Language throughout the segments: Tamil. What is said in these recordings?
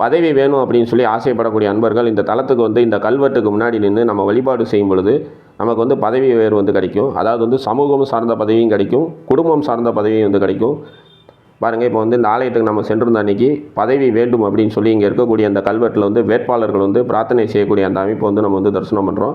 பதவி வேணும் அப்படின்னு சொல்லி ஆசைப்படக்கூடிய அன்பர்கள் இந்த தலத்துக்கு வந்து இந்த கல்வெட்டுக்கு முன்னாடி நின்று நம்ம வழிபாடு செய்யும் பொழுது நமக்கு வந்து பதவி உயர்வு வந்து கிடைக்கும். அதாவது வந்து சமூகம் சார்ந்த பதவியும் கிடைக்கும் குடும்பம் சார்ந்த பதவியும் வந்து கிடைக்கும். பாருங்கள் இப்போ வந்து இந்த ஆலயத்துக்கு நம்ம சென்றிருந்த அன்றைக்கி பதவி வேண்டும் அப்படின்னு சொல்லி இங்கே இருக்கக்கூடிய அந்த கல்வெட்டில் வந்து வேட்பாளர்கள் வந்து பிரார்த்தனை செய்யக்கூடிய அந்த அமைப்பை வந்து நம்ம வந்து தரிசனம் பண்ணுறோம்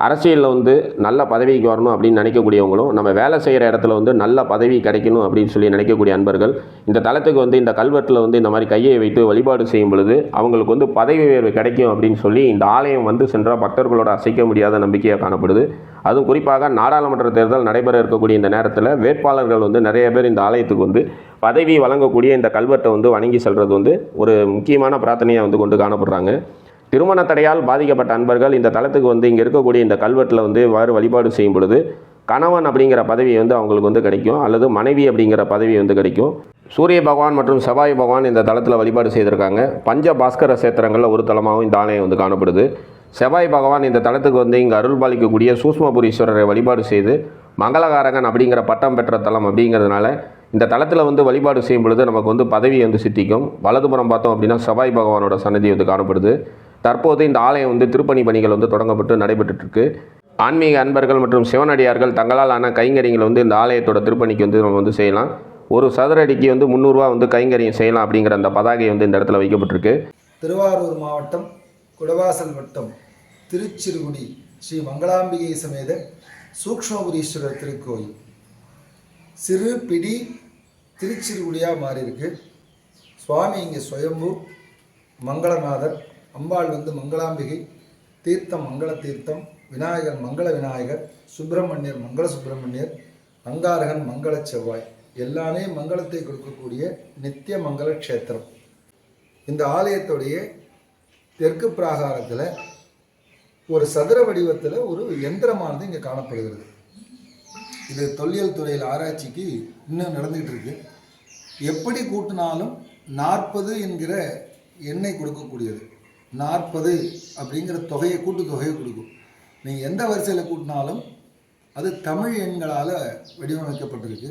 அரசியலில் வந்து நல்ல பதவிக்கு வரணும் அப்படின்னு நினைக்கக்கூடியவங்களும் நம்ம வேலை செய்கிற இடத்துல வந்து நல்ல பதவி கிடைக்கணும் அப்படின்னு சொல்லி நினைக்கக்கூடிய அன்பர்கள் இந்த தளத்துக்கு வந்து இந்த கல்வெட்டில் வந்து இந்த மாதிரி கையை வைத்து வழிபாடு செய்யும் பொழுது அவங்களுக்கு வந்து பதவி உயர்வு கிடைக்கும் அப்படின்னு சொல்லி இந்த ஆலயம் வந்து சென்றால் பக்தர்களோட அசைக்க முடியாத நம்பிக்கையாக காணப்படுது. அதுவும் குறிப்பாக நாடாளுமன்ற தேர்தல் நடைபெற இருக்கக்கூடிய இந்த நேரத்தில் வேட்பாளர்கள் வந்து நிறைய பேர் இந்த ஆலயத்துக்கு வந்து பதவி வழங்கக்கூடிய இந்த கல்வெட்டை வந்து வணங்கி செல்வது வந்து ஒரு முக்கியமான பிரார்த்தனையாக வந்து கொண்டு காணப்படுறாங்க. திருமண தடையால் பாதிக்கப்பட்ட அன்பர்கள் இந்த தளத்துக்கு வந்து இங்கே இருக்கக்கூடிய இந்த கல்வெட்டில் வந்து இவ்வாறு வழிபாடு செய்யும் பொழுது கணவன் அப்படிங்கிற பதவி வந்து அவங்களுக்கு வந்து கிடைக்கும் அல்லது மனைவி அப்படிங்கிற பதவி வந்து கிடைக்கும். சூரிய பகவான் மற்றும் செவ்வாய் பகவான் இந்த தளத்தில் வழிபாடு செய்திருக்காங்க. பஞ்ச பாஸ்கர சேத்திரங்களில் ஒரு தலமாகவும் இந்த ஆலயம் வந்து காணப்படுது. செவ்வாய் பகவான் இந்த தளத்துக்கு வந்து இங்கே அருள் பாலிக்கக்கூடிய சூஷ்மபுரீஸ்வரரை வழிபாடு செய்து மங்களகாரகன் அப்படிங்கிற பட்டம் பெற்ற தலம் அப்படிங்கிறதுனால இந்த தளத்தில் வந்து வழிபாடு செய்யும் பொழுது நமக்கு வந்து பதவி வந்து சித்திக்கும். வலதுபுறம் பார்த்தோம் அப்படின்னா செவ்வாய் பகவானோட சன்னதி வந்து காணப்படுது. தற்போது இந்த ஆலயம் வந்து திருப்பணி பணிகள் வந்து தொடங்கப்பட்டு நடைபெற்று இருக்கு ஆன்மீக அன்பர்கள் மற்றும் சிவனடியார்கள் தங்களால் ஆன கைங்கரியங்களை வந்து இந்த ஆலயத்தோட திருப்பணிக்கு வந்து நம்ம வந்து செய்யலாம். ஒரு சதுர அடிக்கு வந்து முந்நூறுரூவா வந்து கைங்கரியம் செய்யலாம் அப்படிங்கிற அந்த பதாகை வந்து இந்த இடத்துல வைக்கப்பட்டிருக்கு. திருவாரூர் மாவட்டம் குடவாசல் வட்டம் திருச்சிறுகுடி ஸ்ரீ மங்களாம்பிகை சமேத சூக்ஷ்மபுரீஸ்வரர் திருக்கோயில். சிறு பிடி திருச்சிறுகுடியாக மாறியிருக்கு. சுவாமி இங்கே சுயம்பு மங்களநாதர் அம்பாள் வந்து மங்களாம்பிகை தீர்த்தம் மங்கள தீர்த்தம் விநாயகர் மங்கள விநாயகர் சுப்பிரமணியர் மங்கள சுப்பிரமணியர் அங்காரகன் மங்கள செவ்வாய். எல்லாமே மங்களத்தை கொடுக்கக்கூடிய நித்திய மங்கள க்ஷேத்திரம். இந்த ஆலயத்துடைய தெற்கு பிராகாரத்தில் ஒரு சதுர வடிவத்தில் ஒரு எந்திரமானது இங்கே காணப்படுகிறது. இது தொல்லியல் துறையில் ஆராய்ச்சிக்கு இன்னும் நடந்துகிட்டு இருக்கு. எப்படி கூட்டினாலும் நாற்பது என்கிற எண்ணெய் கொடுக்கக்கூடியது. நாற்பது அப்படிங்கிற தொகையை கூட்டு தொகையை கொடுக்கும். நீங்கள் எந்த வரிசையில் கூட்டினாலும் அது தமிழ் எண்களால் வடிவமைக்கப்பட்டிருக்கு.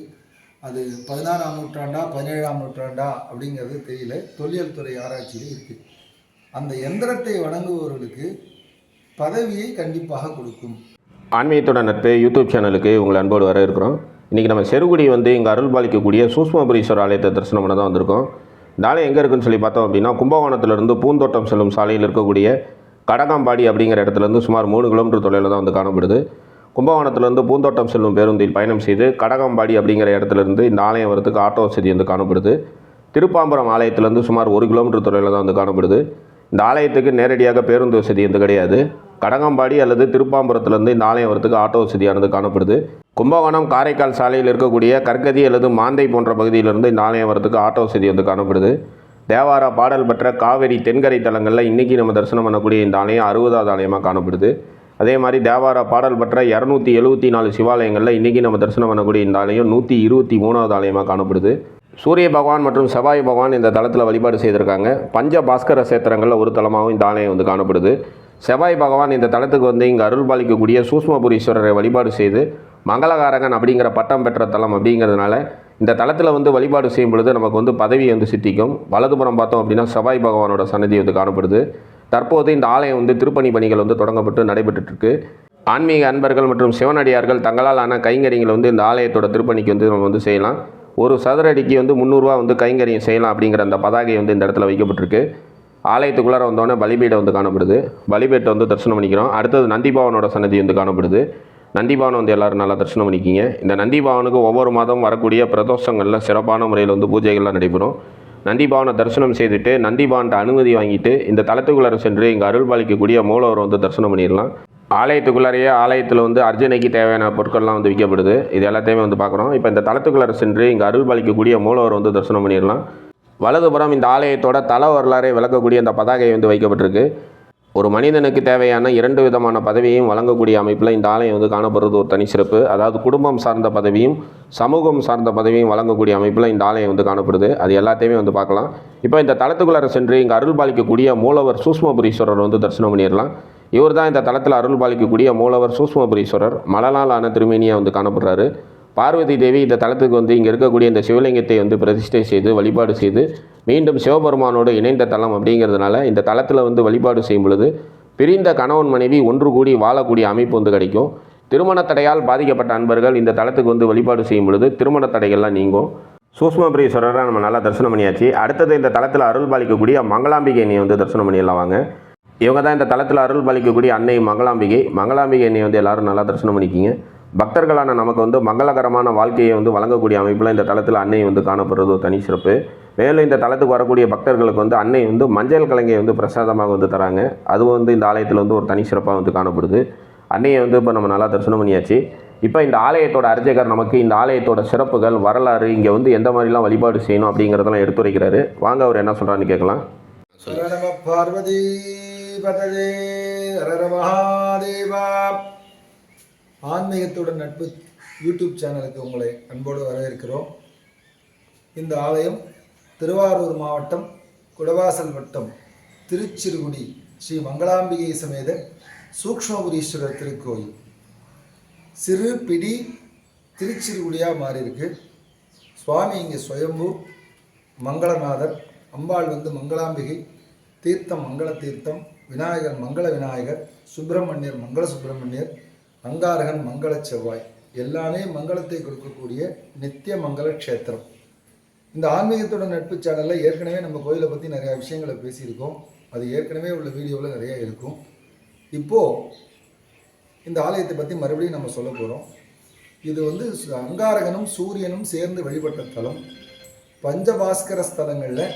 அது பதினாறாம் நூற்றாண்டா பதினேழாம் நூற்றாண்டா அப்படிங்கிறது தெரியல. தொல்லியல் துறை ஆராய்ச்சியில் இருக்குது அந்த எந்திரத்தை வணங்குபவர்களுக்கு பதவியை கண்டிப்பாக கொடுக்கும். ஆன்மீகத்தோட நட்பு யூடியூப் சேனலுக்கு உங்களை அன்போடு வர இருக்கிறோம் இன்றைக்கி நம்ம செருகுடி வந்து இங்கே அருள் பாலிக்கக்கூடிய சூஷ்மபுரீஸ்வரர் ஆலயத்தை தரிசனம் பண்ண தான் வந்திருக்கோம். இந்த ஆலயம் எங்கே இருக்குன்னு சொல்லி பார்த்தோம் அப்படின்னா கும்பகோணத்திலிருந்து பூந்தோட்டம் செல்லும் சாலையில் இருக்கக்கூடிய கடகாம்பாடி அப்படிங்கிற இடத்துலேருந்து சுமார் மூணு கிலோமீட்டர் தொலைவில் தான் வந்து காணப்படுது. கும்பகோணத்திலிருந்து பூந்தோட்டம் செல்லும் பேருந்தில் பயணம் செய்து கடகாம்பாடி அப்படிங்கிற இடத்துலேருந்து இந்த ஆலயம் வரதுக்கு ஆட்டோ வசதி வந்து காணப்படுது. திருப்பாம்பரம் ஆலயத்திலேருந்து சுமார் ஒரு கிலோமீட்டர் தொலைவில் தான் வந்து காணப்படுது. இந்த ஆலயத்துக்கு நேரடியாக பேருந்து வசதி வந்து கிடையாது. கடகாம்பாடி அல்லது திருப்பாம்புரத்துலேருந்து இந்த ஆலயம் வரத்துக்கு ஆட்டோ வசதியானது காணப்படுது. கும்பகோணம் காரைக்கால் சாலையில் இருக்கக்கூடிய கற்கதி அல்லது மாந்தை போன்ற பகுதியிலிருந்து இந்த ஆலயம் வரத்துக்கு ஆட்டோ வசதி வந்து காணப்படுது. தேவாரா பாடல் பெற்ற காவேரி தென்கரை தலங்களில் இன்றைக்கி நம்ம தரிசனம் பண்ணக்கூடிய இந்த ஆலயம் அறுபதாவது ஆலயமாக காணப்படுது. அதே மாதிரி தேவாரா பாடல் பெற்ற இரநூத்தி எழுபத்தி நாலு சிவாலயங்களில் இன்றைக்கி நம்ம தரிசனம் பண்ணக்கூடிய இந்த ஆலயம் நூற்றி இருபத்தி மூணாவது ஆலயமாக காணப்படுது. சூரிய பகவான் மற்றும் செவ்வாய் பகவான் இந்த தளத்தில் வழிபாடு செய்திருக்காங்க. பஞ்ச பாஸ்கர சேத்திரங்களில் ஒரு தலமாகவும் இந்த ஆலயம் வந்து காணப்படுது. செவ்வாய் பகவான் இந்த தளத்துக்கு வந்து இங்கே அருள் பாலிக்கக்கூடிய சூஷ்மபுரீஸ்வரரை வழிபாடு செய்து மங்களகாரகன் அப்படிங்கிற பட்டம் பெற்ற தலம் அப்படிங்கிறதுனால இந்த தலத்தில் வந்து வழிபாடு செய்யும் பொழுது நமக்கு வந்து பதவி வந்து சித்திக்கும். வலதுபுறம் பார்த்தோம் அப்படின்னா செவ்வாய் பகவானோட சன்னதி வந்து காணப்படுது. தற்போது இந்த ஆலயம் வந்து திருப்பணி பணிகள் வந்து தொடங்கப்பட்டு நடைபெற்றுருக்கு ஆன்மீக அன்பர்கள் மற்றும் சிவனடியார்கள் தங்களால் ஆன கைங்கரியங்களை வந்து இந்த ஆலயத்தோட திருப்பணிக்கு வந்து நம்ம வந்து செய்யலாம். ஒரு சதுர அடிக்கு வந்து முந்நூறுரூவா வந்து கைங்கரியம் செய்யலாம் அப்படிங்கிற அந்த பதாகை வந்து இந்த இடத்துல வைக்கப்பட்டிருக்கு. ஆலயத்துக்குள்ளார வந்தோடனே பலிபீடை வந்து காணப்படுது. பலிபீட்டை வந்து தரிசனம் பண்ணிக்கிறோம். அடுத்தது நந்திபாவனோட சன்னதி வந்து காணப்படுது. நந்திபவனம் வந்து எல்லோரும் நல்லா தரிசனம் பண்ணிக்கிங்க. இந்த நந்திபவனுக்கு ஒவ்வொரு மாதம் வரக்கூடிய பிரதோஷங்களில் சிறப்பான முறையில் வந்து பூஜைகள்லாம் நடைபெறும். நந்திபாவனை தரிசனம் செய்துட்டு நந்திபவன்கிட்ட அனுமதி வாங்கிட்டு இந்த தளத்துக்குள்ளார சென்று இங்கே அருள் பாலிக்கக்கூடிய மூலவரை வந்து தரிசனம் பண்ணிடலாம். ஆலயத்துக்குள்ளாரையே ஆலயத்தில் வந்து அர்ஜனைக்கு தேவையான பொருட்கள்லாம் வந்து விற்கப்படுது. இது எல்லாத்தையுமே வந்து பார்க்குறோம். இப்போ இந்த தளத்துக்குள்ளார சென்று இங்கே அருள் பாலிக்கக்கூடிய மூலவர் வந்து தரிசனம் பண்ணிடலாம். வலதுபுறம் இந்த ஆலயத்தோட தல வரலாறை விளக்கக்கூடிய அந்த பதாகை வந்து வைக்கப்பட்டிருக்கு. ஒரு மனிதனுக்கு தேவையான இரண்டு விதமான பதவியையும் வழங்கக்கூடிய அமைப்பில் இந்த ஆலயம் வந்து காணப்படுறது ஒரு தனி சிறப்பு. அதாவது குடும்பம் சார்ந்த பதவியும் சமூகம் சார்ந்த பதவியும் வழங்கக்கூடிய அமைப்பில் இந்த ஆலயம் வந்து காணப்படுது. அது எல்லாத்தையுமே வந்து பார்க்கலாம். இப்போ இந்த தளத்துக்குள்ளார சென்று இங்கே அருள் பாலிக்கக்கூடிய மூலவர் சூஷ்மபுரீஸ்வரர் வந்து தரிசனம் பண்ணிடலாம். இவர் தான் இந்த தளத்தில் அருள் பாலிக்கக்கூடிய மூலவர் சூஷ்மபுரீஸ்வரர். மலலால் ஆன திருமேனியாக வந்து காணப்படுறாரு. பார்வதி தேவி இந்த தலத்துக்கு வந்து இங்கே இருக்கக்கூடிய இந்த சிவலிங்கத்தை வந்து பிரதிஷ்டை செய்து வழிபாடு செய்து மீண்டும் சிவபெருமானோடு இணைந்த தலம் அப்படிங்கிறதுனால இந்த தலத்தில் வந்து வழிபாடு செய்யும் பொழுது பிரிந்த கணவன் மனைவி ஒன்று கூடி வாழக்கூடிய அமைப்பு வந்து கிடைக்கும். திருமண தடையால் பாதிக்கப்பட்ட அன்பர்கள் இந்த தலத்துக்கு வந்து வழிபாடு செய்யும் பொழுது திருமண தடைகள்லாம் நீங்கும். சூஷ்மபிரீஸ்வரரை நம்ம நல்லா தரிசனம் பண்ணியாச்சு. அடுத்தது இந்த தளத்தில் அருள் பாலிக்கக்கூடிய மங்களாம்பிகை அன்னையை வந்து தரிசனம் பண்ணிடலாம் வாங்க. இவங்க தான் இந்த தளத்தில் அருள் பாலிக்கக்கூடிய அன்னை மங்களாம்பிகை. மங்களாம்பிகை அன்னையை வந்து எல்லாரும் நல்லா தரிசனம் பண்ணிக்கிங்க. பக்தர்களான நமக்கு வந்து மங்களகரமான வாழ்க்கையை வந்து வழங்கக்கூடிய அமைப்பில் இந்த தளத்தில் அன்னை வந்து காணப்படுறது ஒரு தனி சிறப்பு. மேலும் இந்த தளத்துக்கு வரக்கூடிய பக்தர்களுக்கு வந்து அன்னை வந்து மஞ்சள் கலங்கை வந்து பிரசாதமாக வந்து தராங்க. அதுவும் வந்து இந்த ஆலயத்தில் வந்து ஒரு தனி சிறப்பாக வந்து காணப்படுது. அன்னையை வந்து இப்போ நம்ம நல்லா தரிசனம் பண்ணியாச்சு. இப்போ இந்த ஆலயத்தோட அர்ச்சகர் நமக்கு இந்த ஆலயத்தோட சிறப்புகள் வரலாறு இங்கே வந்து எந்த மாதிரிலாம் வழிபாடு செய்யணும் அப்படிங்கிறதெல்லாம் எடுத்துரைக்கிறாரு. வாங்க அவர் என்ன சொல்கிறான்னு கேட்கலாம். பார்வதி ஆன்மீகத்துடன் நட்பு யூடியூப் சேனலுக்கு உங்களை அன்போடு வரவேற்கிறோம். இந்த ஆலயம் திருவாரூர் மாவட்டம் குடவாசல் வட்டம் திருச்சிறுகுடி ஸ்ரீ மங்களாம்பிகை சமேத சூக்ஷ்மபுரீஸ்வரர் திருக்கோயில். சிறு பிடி திருச்சிறுகுடியாக மாறியிருக்கு. சுவாமி இங்கே சுயம்பு மங்களநாதர் அம்பாள் வந்து மங்களாம்பிகை தீர்த்தம் மங்கள தீர்த்தம் விநாயகர் மங்கள விநாயகர் சுப்பிரமணியர் மங்கள சுப்பிரமணியர் அங்காரகன் மங்கள செவ்வாய். எல்லாமே மங்களத்தை கொடுக்கக்கூடிய நித்திய மங்கள க்ஷேத்திரம். இந்த ஆன்மீகத்தோட நட்பு சேனலில் ஏற்கனவே நம்ம கோயிலை பற்றி நிறையா விஷயங்களை பேசியிருக்கோம். அது ஏற்கனவே உள்ள வீடியோவில் நிறையா இருக்கும். இப்போது இந்த ஆலயத்தை பற்றி மறுபடியும் நம்ம சொல்ல போகிறோம் இது வந்து அங்காரகனும் சூரியனும் சேர்ந்து வழிபட்ட தலம். பஞ்சபாஸ்கர ஸ்தலங்களில்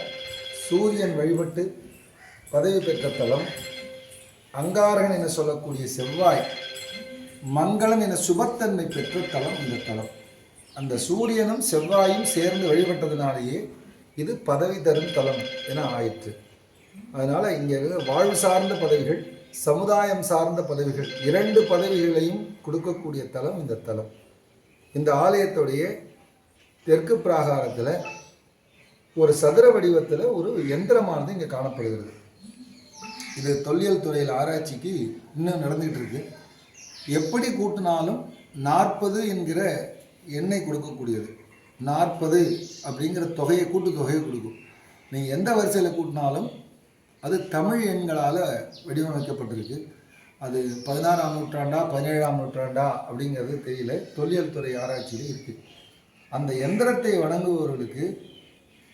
சூரியன் வழிபட்டு பதவி பெற்ற தலம். அங்காரகன் என சொல்லக்கூடிய செவ்வாய். மங்களம் என சுபத்தன்மை பெற்ற தலம் இந்த தலம். அந்த சூரியனும் செவ்வாயும் சேர்ந்து வழிபட்டதினாலேயே இது பதவி தரும் தலம் என ஆயிற்று. அதனால் இங்கே வாழ்வு சார்ந்த பதவிகள் சமுதாயம் சார்ந்த பதவிகள் இரண்டு பதவிகளையும் கொடுக்கக்கூடிய தலம் இந்த தலம். இந்த ஆலயத்துடைய தெற்கு பிராகாரத்தில் ஒரு சதுர வடிவத்தில் ஒரு எந்திரமானது இங்கே காணப்படுகிறது. இது தொல்லியல் துறையில் ஆராய்ச்சிக்கு இன்னும் நடந்துகிட்டு இருக்கு. எப்படி கூட்டினாலும் நாற்பது என்கிற எண்ணை கொடுக்கக்கூடியது. நாற்பது அப்படிங்கிற தொகையை கூட்டு தொகையை கொடுக்கும். நீங்கள் எந்த வரிசையில் கூட்டினாலும் அது தமிழ் எண்களால் வடிவமைக்கப்பட்டிருக்கு. அது பதினாறாம் நூற்றாண்டா பதினேழாம் நூற்றாண்டா அப்படிங்கிறது தெரியல. தொல்லியல் துறை ஆராய்ச்சியில் இருக்குது அந்த எந்திரத்தை வணங்குபவர்களுக்கு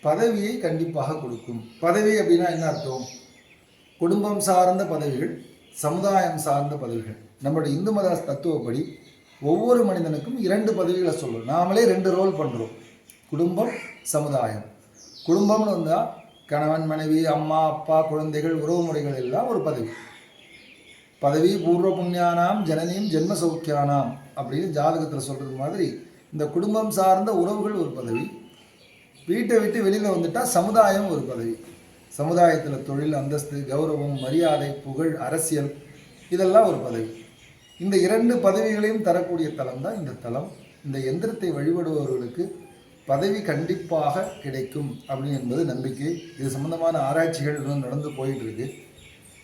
பதவியை கண்டிப்பாக கொடுக்கும். பதவி அப்படின்னா என்ன அர்த்தம்? குடும்பம் சார்ந்த பதவிகள் சமுதாயம் சார்ந்த பதவிகள். நம்மளுடைய இந்து மத தத்துவப்படி ஒவ்வொரு மனிதனுக்கும் இரண்டு பதவிகளை சொல்லும் நாமளே ரெண்டு ரோல் பண்ணுறோம் குடும்பம் சமுதாயம். குடும்பம்னு வந்தால் கணவன் மனைவி அம்மா அப்பா குழந்தைகள் உறவு முறைகள் எல்லாம் ஒரு பதவி. பதவி பூர்வ புண்ணியானாம் ஜனனியும் ஜென்ம சௌக்கியானாம் அப்படின்னு ஜாதகத்தில் சொல்கிறது மாதிரி இந்த குடும்பம் சார்ந்த உறவுகள் ஒரு பதவி. வீட்டை விட்டு வெளியில் வந்துட்டால் சமுதாயம் ஒரு பதவி. சமுதாயத்தில் தொழில் அந்தஸ்து கௌரவம் மரியாதை புகழ் அரசியல் இதெல்லாம் ஒரு பதவி. இந்த இரண்டு பதவிகளையும் தரக்கூடிய தலம் தான் இந்த தலம் இந்த எந்திரத்தை வழிபடுபவர்களுக்கு பதவி கண்டிப்பாக கிடைக்கும் அப்படின்னு என்பது நம்பிக்கை. இது சம்பந்தமான ஆராய்ச்சிகள் இன்னும் நடந்து போயிட்டு இருக்கு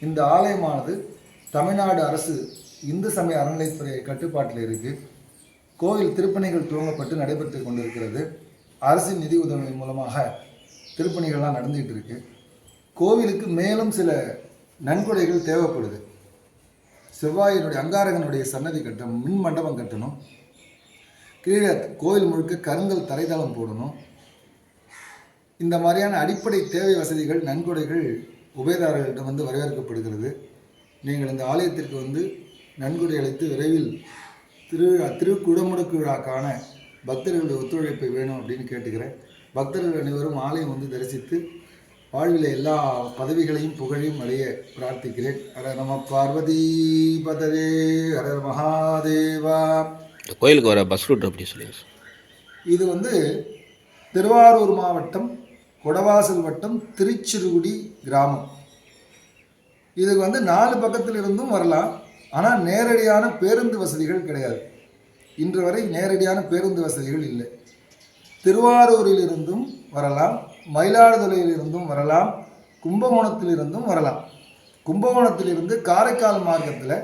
இந்த ஆலயமானது தமிழ்நாடு அரசு இந்து சமய அறநிலைத்துறை கட்டுப்பாட்டில் இருக்கு. கோவில் திருப்பணிகள் துவங்கப்பட்டு நடைபெற்று கொண்டிருக்கிறது. அரசின் நிதி உதவி மூலமாக திருப்பணிகள்லாம் நடந்துகிட்டு இருக்கு. கோவிலுக்கு மேலும் சில நன்கொடைகள் தேவைப்படுது. செவ்வாயினுடைய அங்காரகனுடைய சன்னதி கட்டணும் மின் மண்டபம் கட்டணும். கீழே கோயில் முழுக்க கருங்கல் தரைதளம் போடணும். இந்த மாதிரியான அடிப்படை தேவை வசதிகள் நன்கொடைகள் உபயதாரர்களிடம் வந்து வரவேற்கப்படுகிறது. நீங்கள் இந்த ஆலயத்திற்கு வந்து நன்கொடை அளித்து விரைவில் திரு திருக்குடமுடுக்கு விழாக்கான பக்தர்களுடைய ஒத்துழைப்பை வேணும் அப்படின்னு கேட்டுக்கிறேன். பக்தர்கள் அனைவரும் ஆலயம் வந்து தரிசித்து வாழ்வில் எல்லா பதவிகளையும் புகழையும் அடைய பிரார்த்திக்கிறேன். ஹர நம பார்வதி பதரே ஹர மகாதேவா. இந்த கோயிலுக்கு வர பஸ் ரூட் அப்படி சொல்லுங்கள் இது வந்து திருவாரூர் மாவட்டம் கொடவாசல் வட்டம் திருச்சிறுகுடி கிராமம். இதுக்கு வந்து நாலு பக்கத்தில் இருந்தும் வரலாம். ஆனால் நேரடியான பேருந்து வசதிகள் கிடையாது. இன்று வரை நேரடியான பேருந்து வசதிகள் இல்லை. திருவாரூரில் இருந்தும் வரலாம். மயிலாடுதுறையில் இருந்தும் வரலாம் கும்பகோணத்தில் இருந்தும் வரலாம். கும்பகோணத்திலிருந்து காரைக்கால் மார்க்கத்தில்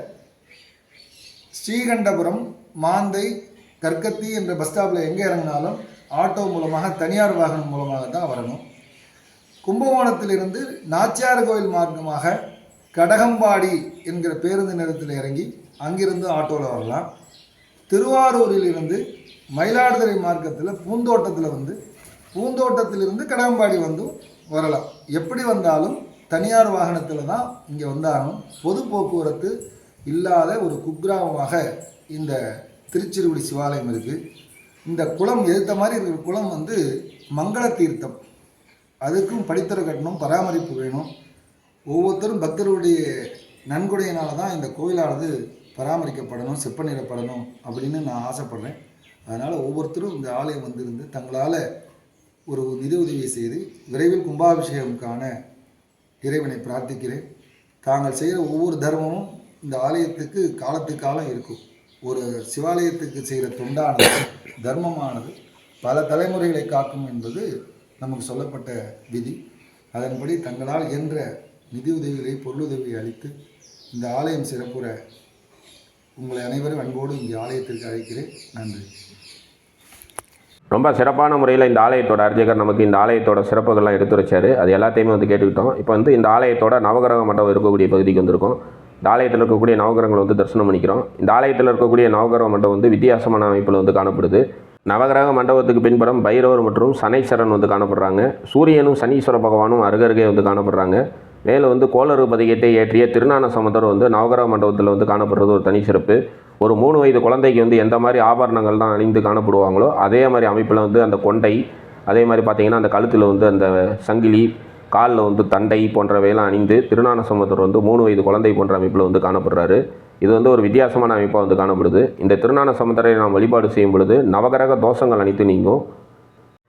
ஸ்ரீகண்டபுரம் மாந்தை கற்கத்தி என்ற பஸ் ஸ்டாப்பில் எங்கே இறங்கினாலும் ஆட்டோ மூலமாக தனியார் வாகனம் மூலமாக தான் வரணும். கும்பகோணத்திலிருந்து நாச்சியார் கோயில் மார்க்கமாக கடகம்பாடி என்கிற பேருந்து நேரத்தில் இறங்கி அங்கிருந்து ஆட்டோவில் வரலாம். திருவாரூரிலிருந்து மயிலாடுதுறை மார்க்கத்தில் பூந்தோட்டத்தில் வந்து பூந்தோட்டத்திலிருந்து கடகம்பாடி வந்து வரலாம். எப்படி வந்தாலும் தனியார் வாகனத்தில் தான் இங்கே வந்தாலும் பொது போக்குவரத்து இல்லாத ஒரு குக்கிராமமாக இந்த திருச்சிறுகுடி சிவாலயம் இருக்குது இந்த குளம் எதிர்த்த மாதிரி இருக்கிற குளம் வந்து மங்கள தீர்த்தம். அதுக்கும் படித்தர கட்டணும் பராமரிப்பு வேணும். ஒவ்வொருத்தரும் பக்தருடைய நன்கொடையினால தான் இந்த கோயிலானது பராமரிக்கப்படணும் செப்பனிடப்படணும் அப்படின்னு நான் ஆசைப்பட்றேன். அதனால் ஒவ்வொருத்தரும் இந்த ஆலயம் வந்திருந்து தங்களால் ஒரு நிதி உதவி செய்து விரைவில் கும்பாபிஷேகம் காண இறைவனை பிரார்த்திக்கிறேன். தாங்கள் செய்கிற ஒவ்வொரு தர்மமும் இந்த ஆலயத்துக்கு காலத்துக்கு காலம் இருக்கும். ஒரு சிவாலயத்துக்கு செய்கிற தொண்டானது தர்மமானது பல தலைமுறைகளை காக்கும் என்பது நமக்கு சொல்லப்பட்ட விதி. அதன்படி தங்களால் இயன்ற நிதி உதவிகளை பொருளுதவியை அளித்து இந்த ஆலயம் சிறப்புற உங்களை அனைவரும் அன்போடு இங்கே ஆலயத்திற்கு அழைக்கிறேன். நன்றி. ரொம்ப சிறப்பான முறையில் இந்த ஆலயத்தோட அர்ச்சகர் நமக்கு இந்த ஆலயத்தோட சிறப்புகள்லாம் எடுத்து வச்சாரு. அது எல்லாத்தையுமே வந்து கேட்டுக்கிட்டோம். இப்போ வந்து இந்த ஆலயத்தோட நவகிரக மண்டபம் இருக்கக்கூடிய பகுதிக்கு வந்திருக்கோம். இந்த ஆலயத்தில் இருக்கக்கூடிய நவகிரகங்களை வந்து தரிசனம் பண்ணிக்கிறோம். இந்த ஆலயத்தில் இருக்கக்கூடிய நவகிரக மண்டபம் வந்து வித்தியாசமான அமைப்பில் வந்து காணப்படுது. நவகிரக மண்டபத்துக்கு பின்புறம் பைரவர் மற்றும் சனீஸ்வரன் வந்து காணப்படுறாங்க. சூரியனும் சனீஸ்வர பகவானும் அருகருகே வந்து காணப்படுறாங்க. மேலே வந்து கோளறு பதிகத்தை ஏற்றிய திருநான சமுதர் வந்து நவகிரக மண்டபத்தில் வந்து காணப்படுறது ஒரு தனி சிறப்பு. ஒரு மூணு வயது குழந்தைக்கு வந்து எந்த மாதிரி ஆபரணங்கள் தான் அணிந்து காணப்படுவாங்களோ அதே மாதிரி அமைப்பில் வந்து அந்த கொண்டை அதே மாதிரி பார்த்திங்கன்னா அந்த கழுத்தில் வந்து அந்த சங்கிலி காலில் வந்து தண்டை போன்றவையெல்லாம் அணிந்து திருஞான சமுதர் வந்து மூணு வயது குழந்தை போன்ற அமைப்பில் வந்து காணப்படுறாரு. இது வந்து ஒரு வித்தியாசமான அமைப்பாக வந்து காணப்படுது. இந்த திருநான சமுதரை நாம் வழிபாடு செய்யும் பொழுது நவகிரக தோஷங்கள் அனைத்து நீங்கும்.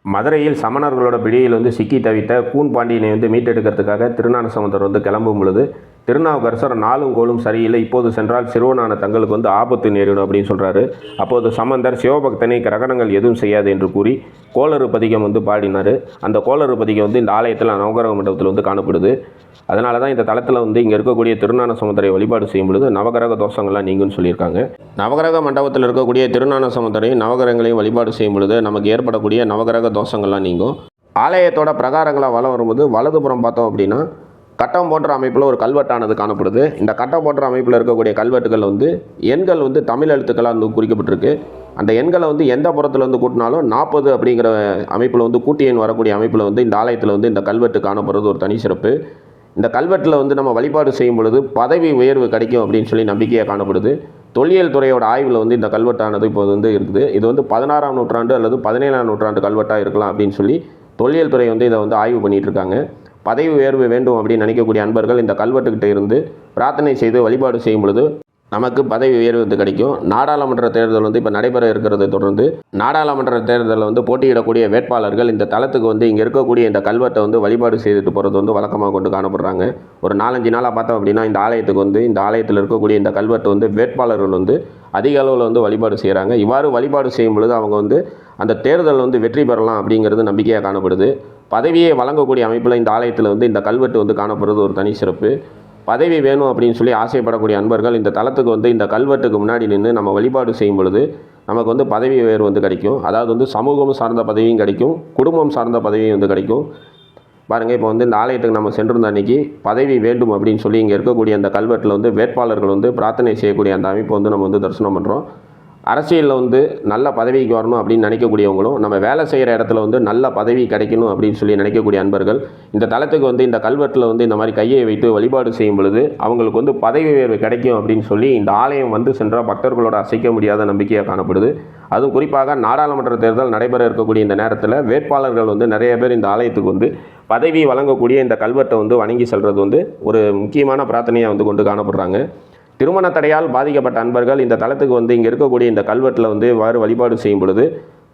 மதுரையில் சமணர்களோட பிடியில் வந்து சிக்கி தவித்த கூன் பாண்டியனை வந்து மீட்டெடுக்கிறதுக்காக திருநான சமுதர் வந்து கிளம்பும் பொழுது திருநாவுக்கரசர் நாளும் கோலும் சரியில்லை. இப்போது சென்றால் சிறுவனான தங்களுக்கு வந்து ஆபத்து நேரிடும் அப்படின்னு சொல்கிறாரு அப்போது சம்பந்தர் சிவபக்தனை கிரகணங்கள் எதுவும் செய்யாது என்று கூறி கோளறு பதிகம் வந்து பாடினார். அந்த கோளறு பதிகம் வந்து இந்த ஆலயத்தில் நவகிரக மண்டபத்தில் வந்து காணப்படுது. அதனால தான் இந்த தளத்தில் வந்து இங்கே இருக்கக்கூடிய திருநான சமுதரை வழிபாடு செய்யும் பொழுது நவகிரக தோஷங்கள்லாம் நீங்கும்னு சொல்லியிருக்காங்க. நவகிரக மண்டபத்தில் இருக்கக்கூடிய திருநான சமுதரையும் நவகிரகங்களையும் வழிபாடு செய்யும் பொழுது நமக்கு ஏற்படக்கூடிய நவகிரக தோஷங்கள்லாம் நீங்கும். ஆலயத்தோட பிரகாரங்களாக வலம் வரும்போது வலதுபுறம் பார்த்தோம் அப்படின்னா கட்டம் போன்ற அமைப்பில் ஒரு கல்வெட்டானது காணப்படுது. இந்த கட்டம் போன்ற அமைப்பில் இருக்கக்கூடிய கல்வெட்டுகள் வந்து எண்கள் வந்து தமிழ் எழுத்துக்களாக வந்து குறிக்கப்பட்டிருக்கு. அந்த எண்களை வந்து எந்த புறத்தில் வந்து கூட்டினாலும் நாற்பது அப்படிங்கிற அமைப்பில் வந்து கூட்டி எண் வரக்கூடிய அமைப்பில் வந்து இந்த ஆலயத்தில் வந்து இந்த கல்வெட்டு காணப்படுறது ஒரு தனி சிறப்பு. இந்த கல்வெட்டில் வந்து நம்ம வழிபாடு செய்யும் பொழுது பதவி உயர்வு கிடைக்கும் அப்படின்னு சொல்லி நம்பிக்கையாக காணப்படுது. தொல்லியல் துறையோட ஆய்வில் வந்து இந்த கல்வெட்டானது இப்போ வந்து இருக்குது. இது வந்து பதினாறாம் நூற்றாண்டு அல்லது பதினேழாம் நூற்றாண்டு கல்வெட்டாக இருக்கலாம் அப்படின்னு சொல்லி தொல்லியல் துறை வந்து இதை வந்து ஆய்வு பண்ணிகிட்ருக்காங்க இருக்காங்க. பதவி உயர்வு வேண்டும் அப்படின்னு நினைக்கக்கூடிய அன்பர்கள் இந்த கல்வெட்டுக்கிட்ட இருந்து பிரார்த்தனை செய்து வழிபாடு செய்யும் பொழுது நமக்கு பதவி உயர்வு வந்து கிடைக்கும். நாடாளுமன்ற தேர்தல் வந்து இப்போ நடைபெற இருக்கிறதை தொடர்ந்து நாடாளுமன்ற தேர்தலில் வந்து போட்டியிடக்கூடிய வேட்பாளர்கள் இந்த தளத்துக்கு வந்து இங்கே இருக்கக்கூடிய இந்த கல்வெட்டை வந்து வழிபாடு செய்துட்டு போகிறது வந்து வழக்கமாக கொண்டு காணப்படுறாங்க. ஒரு நாலஞ்சு நாளாக பார்த்தோம் அப்படின்னா இந்த ஆலயத்துக்கு வந்து இந்த ஆலயத்தில் இருக்கக்கூடிய இந்த கல்வெட்டு வந்து வேட்பாளர்கள் வந்து அதிக அளவில் வந்து வழிபாடு செய்கிறாங்க இவ்வாறு வழிபாடு செய்யும் பொழுது அவங்க வந்து அந்த தேர்தல் வந்து வெற்றி பெறலாம் அப்படிங்கிறது நம்பிக்கையாக காணப்படுது. பதவியை வழங்கக்கூடிய அமைப்பில் இந்த ஆலயத்தில் வந்து இந்த கல்வெட்டு வந்து காணப்படுறது ஒரு தனி சிறப்பு. பதவி வேணும் அப்படின்னு சொல்லி ஆசைப்படக்கூடிய அன்பர்கள் இந்த தளத்துக்கு வந்து இந்த கல்வெட்டுக்கு முன்னாடி நின்று நம்ம வழிபாடு செய்யும் பொழுது நமக்கு வந்து பதவி உயர்வு வந்து கிடைக்கும். அதாவது வந்து சமூகம் சார்ந்த பதவியும் கிடைக்கும். குடும்பம் சார்ந்த பதவியும் வந்து கிடைக்கும். பாருங்கள் இப்போ வந்து இந்த ஆலயத்துக்கு நம்ம சென்றிருந்த அன்றைக்கி பதவி வேண்டும் அப்படின்னு சொல்லி இங்கே இருக்கக்கூடிய அந்த கல்வெட்டில் வந்து வேட்பாளர்கள் வந்து பிரார்த்தனை செய்யக்கூடிய அந்த அமைப்பை வந்து நம்ம வந்து தரிசனம் பண்ணுறோம் அரசியலில் வந்து நல்ல பதவிக்கு வரணும் அப்படின்னு நினைக்கக்கூடியவங்களும் நம்ம வேலை செய்கிற இடத்துல வந்து நல்ல பதவி கிடைக்கணும் அப்படின்னு சொல்லி நினைக்கக்கூடிய அன்பர்கள் இந்த தளத்துக்கு வந்து இந்த கல்வெட்டில் வந்து இந்த மாதிரி கையை வைத்து வழிபாடு செய்யும் பொழுது அவங்களுக்கு வந்து பதவி உயர்வு கிடைக்கும் அப்படின்னு சொல்லி இந்த ஆலயம் வந்து சென்ற பக்தர்களோட அசைக்க முடியாத நம்பிக்கையாக காணப்படுது. அதுவும் குறிப்பாக நாடாளுமன்ற தேர்தல் நடைபெற இருக்கக்கூடிய இந்த நேரத்தில் வேட்பாளர்கள் வந்து நிறைய பேர் இந்த ஆலயத்துக்கு வந்து பதவி வழங்கக்கூடிய இந்த கல்வெட்டை வந்து வணங்கி செல்வது வந்து ஒரு முக்கியமான பிரார்த்தனையாக வந்து கொண்டு காணப்படுறாங்க. திருமண தடையால் பாதிக்கப்பட்ட அன்பர்கள் இந்த தளத்துக்கு வந்து இங்கே இருக்கக்கூடிய இந்த கல்வெட்டில் வந்து வாறு வழிபாடு செய்யும் பொழுது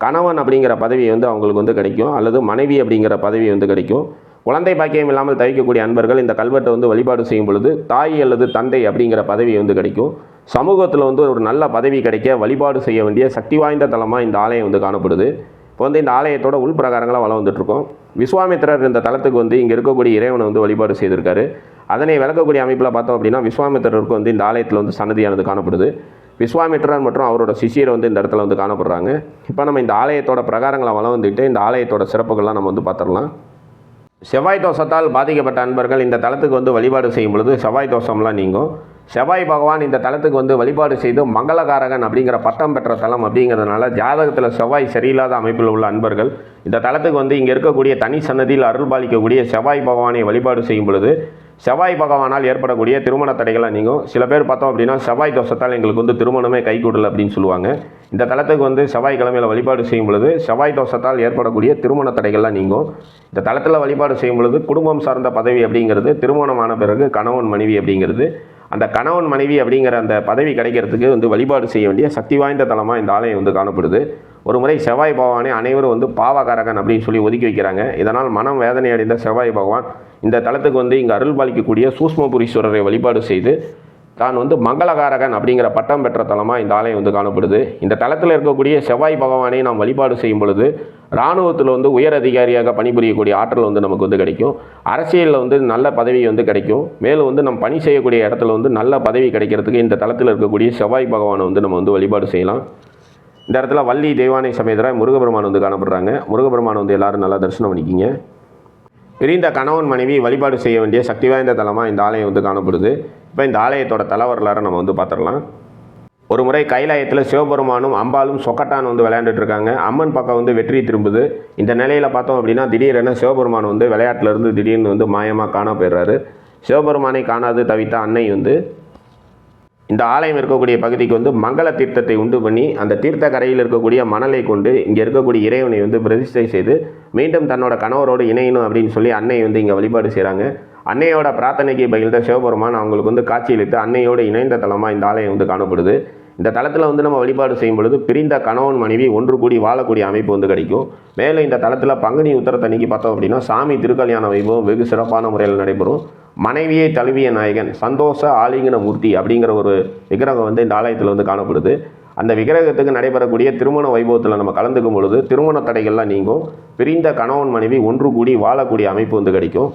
கணவன் அப்படிங்கிற பதவி வந்து அவங்களுக்கு வந்து கிடைக்கும் அல்லது மனைவி அப்படிங்கிற பதவி வந்து கிடைக்கும். குழந்தை பாக்கியம் இல்லாமல் தவிக்கக்கூடிய அன்பர்கள் இந்த கல்வெட்டை வந்து வழிபாடு செய்யும் பொழுது தாய் அல்லது தந்தை அப்படிங்கிற பதவி வந்து கிடைக்கும். சமூகத்தில் வந்து ஒரு நல்ல பதவி கிடைக்க வழிபாடு செய்ய வேண்டிய சக்தி வாய்ந்த தலமாக இந்த ஆலயம் வந்து காணப்படுது. இப்போ வந்து இந்த ஆலயத்தோட உள் பிரகாரங்களாக வளம் வந்துட்டுருக்கோம் விஸ்வாமித்திரர் இந்த தலத்துக்கு வந்து இங்கே இருக்கக்கூடிய இறைவனை வந்து வழிபாடு செய்திருக்காரு. அதனை விளக்கக்கூடிய அமைப்பில் பார்த்தோம் அப்படின்னா விஸ்வாமித்திரருக்கு வந்து இந்த ஆலயத்தில் வந்து சன்னதியானது காணப்படுது. விஸ்வாமித்ரர் மற்றும் அவரோட சிஷியர் வந்து இந்த இடத்துல வந்து காணப்படுறாங்க. இப்போ நம்ம இந்த ஆலயத்தோட பிரகாரங்களை வளம் வந்துட்டு இந்த ஆலயத்தோட சிறப்புகள்லாம் நம்ம வந்து பார்த்துடலாம். செவ்வாய் தோஷத்தால் பாதிக்கப்பட்ட அன்பர்கள் இந்த தளத்துக்கு வந்து வழிபாடு செய்யும் பொழுது செவ்வாய் தோஷம்லாம் நீங்கும். செவ்வாய் பகவான் இந்த தலத்துக்கு வந்து வழிபாடு செய்து மங்களகாரகன் அப்படிங்கிற பட்டம் பெற்ற தலம் அப்படிங்கிறதுனால ஜாதகத்தில் செவ்வாய் சரியில்லாத அமைப்பில் உள்ள அன்பர்கள் இந்த தலத்துக்கு வந்து இங்கே இருக்கக்கூடிய தனி சன்னதியில் அருள் பாலிக்கக்கூடிய செவ்வாய் பகவானை வழிபாடு செய்யும் பொழுது செவ்வாய் பகவானால் ஏற்படக்கூடிய திருமண தடைகளை நீங்கும். சில பேர் பார்த்தோம் அப்படின்னா செவ்வாய் தோஷத்தால் எங்களுக்கு வந்து திருமணமே கைகூடல அப்படின்னு சொல்லுவாங்க. இந்த தலத்துக்கு வந்து செவ்வாய் கிழமையில் வழிபாடு செய்யும் பொழுது செவ்வாய் தோஷத்தால் ஏற்படக்கூடிய திருமண தடைகள்லாம் நீங்கும். இந்த தலத்தில் வழிபாடு செய்யும் பொழுது குடும்பம் சார்ந்த பதவி அப்படிங்கிறது திருமணமான பிறகு கணவன் மனைவி அப்படிங்கிறது அந்த கணவன் மனைவி அப்படிங்கிற அந்த பதவி கிடைக்கிறதுக்கு வந்து வழிபாடு செய்ய வேண்டிய சக்தி வாய்ந்த தலமாக இந்த ஆலயம் வந்து காணப்படுது. ஒரு முறை செவ்வாய் பகவானை அனைவரும் வந்து பாவகாரகன் அப்படின்னு சொல்லி ஒதுக்கி வைக்கிறாங்க. இதனால் மனம் வேதனை அடைந்த செவ்வாய் பகவான் இந்த தலத்துக்கு வந்து இங்கே அருள் பாலிக்கக்கூடிய சூஷ்மபுரீஸ்வரரை வழிபாடு செய்து தான் வந்து மங்களகாரகன் அப்படிங்கிற பட்டம் பெற்ற தலமாக இந்த ஆலயம் வந்து காணப்படுது. இந்த தளத்தில் இருக்கக்கூடிய செவ்வாய் பகவானை நாம் வழிபாடு செய்யும் பொழுது இராணுவத்தில் வந்து உயர் அதிகாரியாக பணிபுரியக்கூடிய ஆற்றல் வந்து நமக்கு வந்து கிடைக்கும். அரசியலில் வந்து நல்ல பதவி வந்து கிடைக்கும். மேலும் வந்து நம்ம பணி செய்யக்கூடிய இடத்துல வந்து நல்ல பதவி கிடைக்கிறதுக்கு இந்த தளத்தில் இருக்கக்கூடிய செவ்வாய் பகவானை வந்து நம்ம வந்து வழிபாடு செய்யலாம். இந்த இடத்துல வள்ளி தெய்வானை சமேதராக முருகபெருமான் வந்து காணப்படுறாங்க. முருகபெருமான் வந்து எல்லாரும் நல்லா தரிசனம் பண்ணிக்கிங்க. பிரிந்த கணவன் மனைவி வழிபாடு செய்ய வேண்டிய சக்தி வாய்ந்த தலமாக இந்த ஆலயம் வந்து காணப்படுது. இப்போ இந்த ஆலயத்தோட தல வரலாறு நம்ம வந்து பார்த்துடலாம். ஒரு முறை கைலாயத்தில் சிவபெருமானும் அம்பாலும் சொக்கட்டான் வந்து விளையாண்டுட்டு இருக்காங்க. அம்மன் பக்கம் வந்து வெற்றி திரும்புது. இந்த நிலையில் பார்த்தோம் அப்படின்னா திடீரென சிவபெருமான் வந்து விளையாட்டிலேருந்து திடீர்னு வந்து மாயமாக காண போயிடுறாரு. சிவபெருமானை காணாது தவித்த அன்னை வந்து இந்த ஆலயம் இருக்கக்கூடிய பகுதிக்கு வந்து மங்கள தீர்த்தத்தை உண்டு பண்ணி அந்த தீர்த்த கரையில் இருக்கக்கூடிய மணலை கொண்டு இங்கே இருக்கக்கூடிய இறைவனை வந்து பிரதிஷ்டை செய்து மீண்டும் தன்னோட கணவரோடு இணையணும் அப்படின்னு சொல்லி அன்னை வந்து இங்கே வழிபாடு செய்கிறாங்க அன்னையோட பிரார்த்தனைக்கு பகிர்ந்த சிவபெருமான் அவங்களுக்கு வந்து காட்சியளித்து அன்னையோடு இணைந்த தலமாக இந்த ஆலயம் வந்து காணப்படுது. இந்த தளத்தில் வந்து நம்ம வழிபாடு செய்யும் பொழுது பிரிந்த கணவன் மனைவி ஒன்று கூடி வாழக்கூடிய அமைப்பு வந்து கிடைக்கும். மேலும் இந்த தளத்தில் பங்குனி உத்தரத்தன்னைக்கு பார்த்தோம் அப்படின்னா சாமி திருக்கல்யாண வைபவம் வெகு சிறப்பான முறையில் நடைபெறும். மனைவியை தழுவிய நாயகன் சந்தோஷ ஆலிங்கன மூர்த்தி அப்படிங்கிற ஒரு விக்கிரகம் வந்து இந்த ஆலயத்தில் வந்து காணப்படுது. அந்த விக்கிரகத்துக்கு நடைபெறக்கூடிய திருமண வைபவத்தில் நம்ம கலந்துக்கும் பொழுது திருமண தடைகள்லாம் நீங்கும். பிரிந்த கணவன் மனைவி ஒன்று கூடி வாழக்கூடிய அமைப்பு வந்து கிடைக்கும்.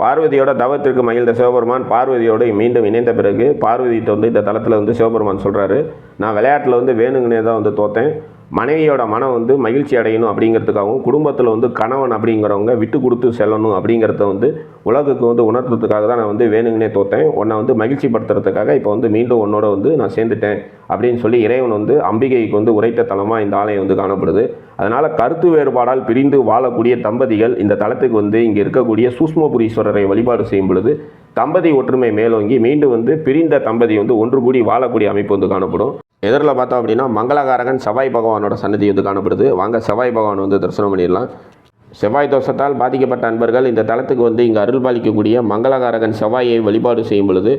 பார்வதியோட தவத்திற்கு மகிழ்ந்த சிவபெருமான் பார்வதியோடு மீண்டும் இணைந்த பிறகு பார்வதியிட்ட வந்து இந்த தளத்தில் வந்து சிவபெருமான் சொல்கிறாரு நான் விளையாட்டில் வந்து வேணுங்கனே தான் வந்து தோத்தேன். மனைவியோட மனம் வந்து மகிழ்ச்சி அடையணும் அப்படிங்கிறதுக்காகவும் குடும்பத்தில் வந்து கணவன் அப்படிங்கிறவங்க விட்டு கொடுத்து செல்லணும் அப்படிங்கிறத வந்து உலகுக்கு வந்து உணர்த்துறதுக்காக தான் நான் வந்து வேணுங்கனே தோத்தேன். உன்னை வந்து மகிழ்ச்சி படுத்துறதுக்காக இப்போ வந்து மீண்டும் உன்னோட வந்து நான் சேர்ந்துட்டேன் அப்படின்னு சொல்லி இறைவன் வந்து அம்பிகைக்கு வந்து உரைத்த தலமாக இந்த ஆலயம் வந்து காணப்படுது. அதனால் கருத்து வேறுபாடால் பிரிந்து வாழக்கூடிய தம்பதிகள் இந்த தலத்துக்கு வந்து இங்கே இருக்கக்கூடிய சூஷ்மபுரீஸ்வரரை வழிபாடு செய்யும் பொழுது தம்பதி ஒற்றுமை மேலோங்கி மீண்டும் வந்து பிரிந்த தம்பதி வந்து ஒன்று கூடி வாழக்கூடிய அமைப்பு வந்து காணப்படும். எதிரில் பார்த்தோம் அப்படின்னா மங்களகாரகன் செவ்வாய் பகவானோட சன்னதி வந்து காணப்படுது. வாங்க செவ்வாய் பகவான் வந்து தரிசனம் பண்ணிடலாம். செவ்வாய் தோஷத்தால் பாதிக்கப்பட்ட அன்பர்கள் இந்த தளத்துக்கு வந்து இங்கே அருள் பாலிக்கக்கூடிய மங்களகாரகன் செவ்வாயை வழிபாடு செய்யும் பொழுது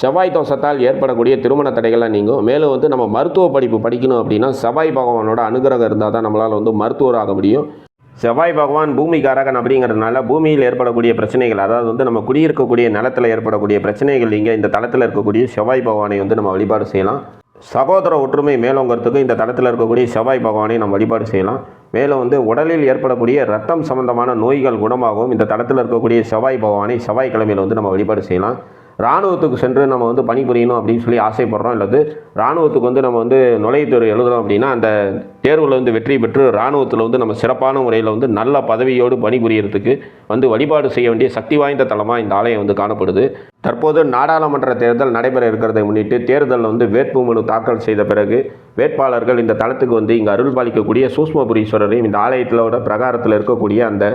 செவ்வாய் தோஷத்தால் ஏற்படக்கூடிய திருமண தடைகள்லாம் நீங்கும். மேலும் வந்து நம்ம மருத்துவ படிப்பு படிக்கணும் அப்படின்னா செவ்வாய் பகவானோட அனுகிரகம் இருந்தால் தான் நம்மளால் வந்து மருத்துவர் ஆக முடியும். செவ்வாய் பகவான் பூமிகாரகன் அப்படிங்கிறதுனால பூமியில் ஏற்படக்கூடிய பிரச்சனைகள் அதாவது வந்து நம்ம குடியிருக்கக்கூடிய நிலத்தில் ஏற்படக்கூடிய பிரச்சனைகள் இங்கே இந்த தளத்தில் இருக்கக்கூடிய செவ்வாய் பகவானை வந்து நம்ம வழிபாடு செய்யலாம். சகோதர ஒற்றுமை மேலோங்கிறதுக்கு இந்த தளத்தில் இருக்கக்கூடிய செவ்வாய் பகவானை நம்ம வழிபாடு செய்யலாம். மேலும் வந்து உடலில் ஏற்படக்கூடிய ரத்தம் சம்பந்தமான நோய்கள் குணமாகவும் இந்த தளத்தில் இருக்கக்கூடிய செவ்வாய் பகவானை செவ்வாய்க்கிழமையில் வந்து நம்ம வழிபாடு செய்யலாம். இராணுவத்துக்கு சென்று நம்ம வந்து பணிபுரியணும் அப்படின்னு சொல்லி ஆசைப்படுறோம். அல்லது இராணுவத்துக்கு வந்து நம்ம வந்து நுழைவுத்துறை எழுதுறோம் அப்படின்னா அந்த தேர்வில் வந்து வெற்றி பெற்று இராணுவத்தில் வந்து நம்ம சிறப்பான முறையில் வந்து நல்ல பதவியோடு பணிபுரியறதுக்கு வந்து வழிபாடு செய்ய வேண்டிய சக்தி வாய்ந்த தலமாக இந்த ஆலயம் வந்து காணப்படுது. தற்போது நாடாளுமன்ற தேர்தல் நடைபெற இருக்கிறதை முன்னிட்டு தேர்தலில் வந்து வேட்புமனு தாக்கல் செய்த பிறகு வேட்பாளர்கள் இந்த தளத்துக்கு வந்து இங்கே அருள் பாலிக்கக்கூடிய சூஷ்மபுரீஸ்வரரையும் இந்த ஆலயத்திலோட பிரகாரத்தில் இருக்கக்கூடிய அந்த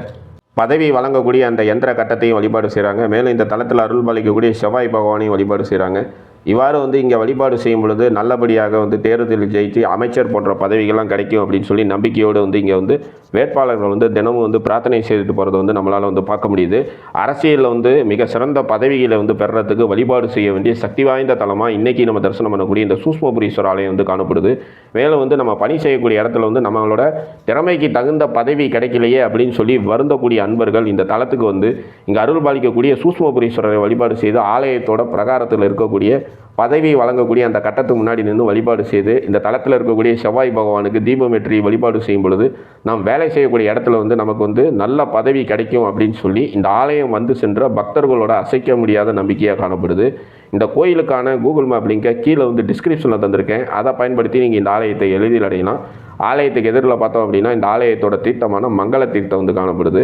பதவி வழங்கக்கூடிய அந்த எந்திர கட்டத்தையும் வழிபாடு செய்கிறாங்க மேலும் இந்த தளத்தில் அருள் பாலிக்கக்கூடிய செவ்வாய் பகவானையும் வழிபாடு செய்கிறாங்க இவ்வாறு வந்து இங்கே வழிபாடு செய்யும் பொழுது நல்லபடியாக வந்து தேர்தலில் ஜெயித்து அமைச்சர் போன்ற பதவிகள்லாம் கிடைக்கும் அப்படின்னு சொல்லி நம்பிக்கையோடு வந்து இங்கே வந்து வேட்பாளர்கள் வந்து தினமும் வந்து பிரார்த்தனை செய்துட்டு போகிறத வந்து நம்மளால் வந்து பார்க்க முடியுது. அரசியலில் வந்து மிக சிறந்த பதவிகளை வந்து பெறுறதுக்கு வழிபாடு செய்ய வேண்டிய சக்தி வாய்ந்த தலமாக இன்றைக்கி நம்ம தரிசனம் பண்ணக்கூடிய இந்த சூஷ்மபுரீஸ்வர ஆலயம் வந்து காணப்படுது. மேலும் வந்து நம்ம பணி செய்யக்கூடிய இடத்துல வந்து நம்மளோட திறமைக்கு தகுந்த பதவி கிடைக்கலையே அப்படின்னு சொல்லி வருந்தக்கூடிய அன்பர்கள் இந்த தலத்துக்கு வந்து இங்கே அருள் பாலிக்கக்கூடிய சூஷ்மபுரீஸ்வரரை வழிபாடு செய்து ஆலயத்தோட பிரகாரத்தில் இருக்கக்கூடிய பதவி வழங்கக்கூடிய அந்த கட்டத்துக்கு முன்னாடி நின்று வழிபாடு செய்து இந்த தளத்தில் இருக்கக்கூடிய செவ்வாய் பகவானுக்கு தீபமேற்றி வழிபாடு செய்யும் பொழுது நாம் வேலை செய்யக்கூடிய இடத்துல வந்து நமக்கு வந்து நல்ல பதவி கிடைக்கும் அப்படின்னு சொல்லி இந்த ஆலயம் வந்து சென்ற பக்தர்களோட அசைக்க முடியாத நம்பிக்கையாக காணப்படுது. இந்த கோயிலுக்கான கூகுள் மேப் லிங்கை கீழே வந்து டிஸ்கிரிப்ஷனில் தந்திருக்கேன். அதை பயன்படுத்தி நீங்கள் இந்த ஆலயத்தை எளிதில் அடையலாம் ஆலயத்துக்கு எதிரில் பார்த்தோம் அப்படின்னா இந்த ஆலயத்தோட தீர்த்தமான மங்கள தீர்த்தம் வந்து காணப்படுது.